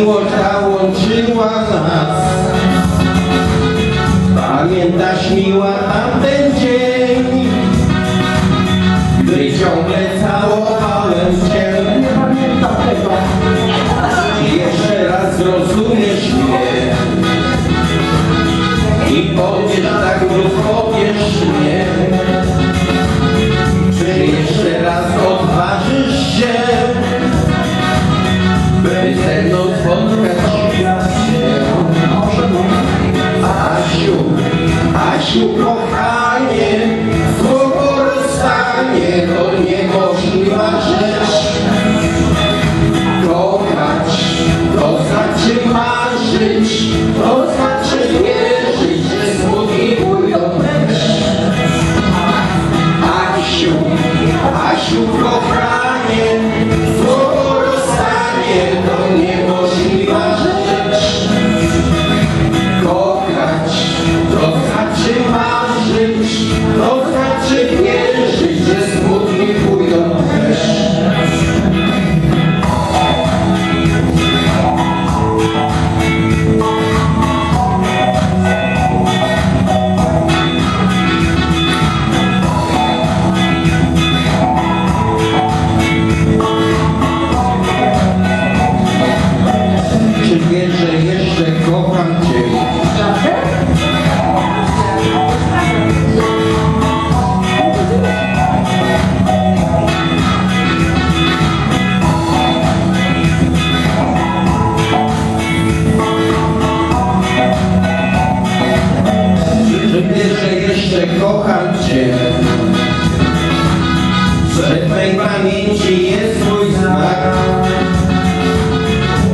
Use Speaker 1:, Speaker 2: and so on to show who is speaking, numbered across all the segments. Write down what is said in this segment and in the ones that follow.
Speaker 1: miłość łączyła nas. Pamiętasz miła tamten dzień, gdy ciągle całowałem Cię. Nie pamiętam
Speaker 2: tego.
Speaker 1: Jeszcze raz zrozumiesz mnie i powiesz tak lub powiesz nie. honrar. że w pamięci jest swój znak,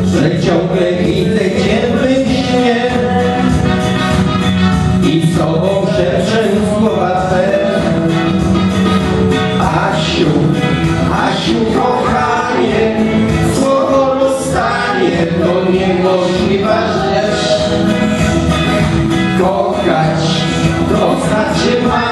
Speaker 1: że ciągle widzę Cię w śnie i z Tobą szepczę słowa Twe. Asiu, Asiu kochanie, słowo dostanie, to niemożliwa rzecz. Kochać, dostać się ma.